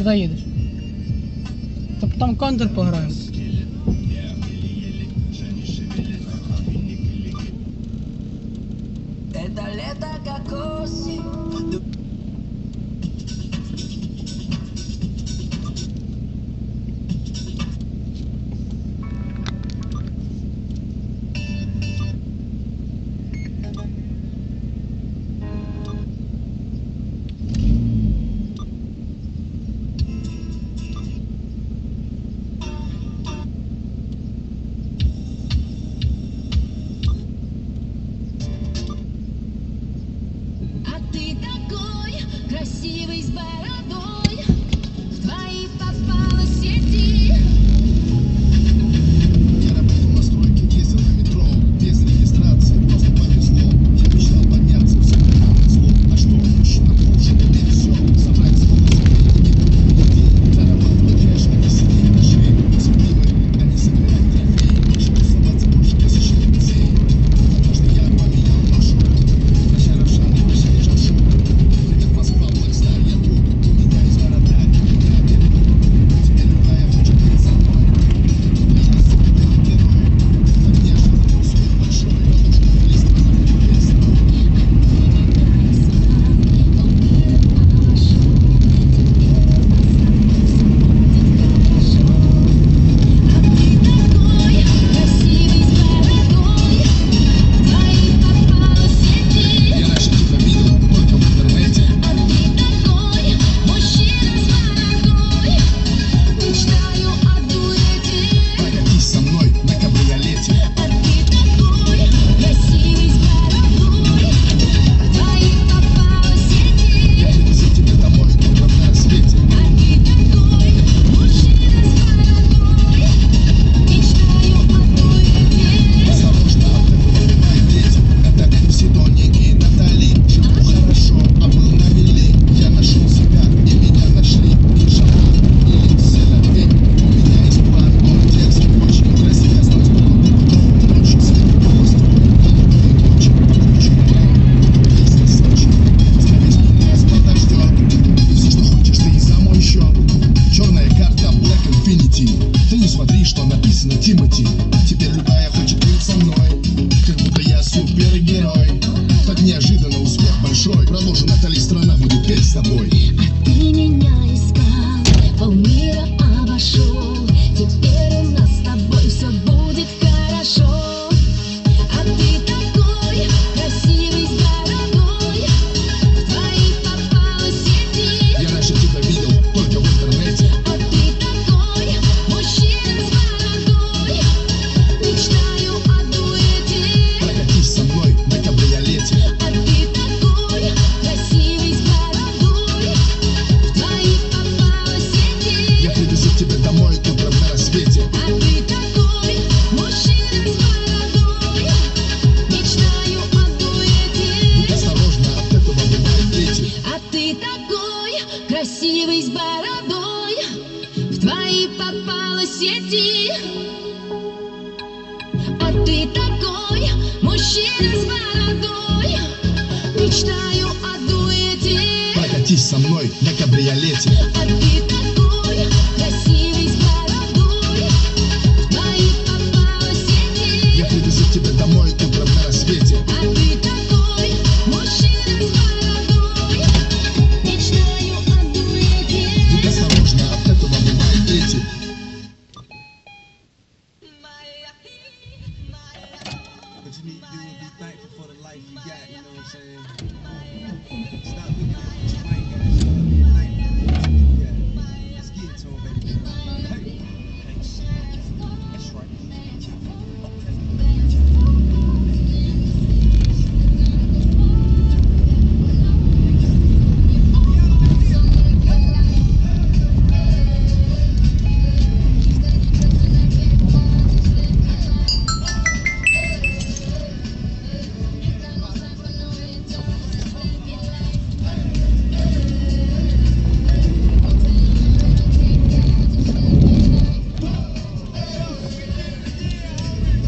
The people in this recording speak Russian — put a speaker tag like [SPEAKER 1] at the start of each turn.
[SPEAKER 1] Куди їдеш? Тобто там контур пограємо.
[SPEAKER 2] красивый с барабаном. Ты
[SPEAKER 3] не смотри, что написано Тимати. Теперь любая хочет быть со мной. Как будто я супергерой. Так неожиданно успех большой. Продолжу, Натали, страна будет петь с тобой.
[SPEAKER 2] А ты меня искал, волнуя такой, красивый с бородой, В твои попала сети. А ты такой, мужчина с бородой, Мечтаю о дуэте.
[SPEAKER 3] Прокатись со мной на кабриолете.
[SPEAKER 2] А
[SPEAKER 4] life you got, you know what I'm saying? Stop looking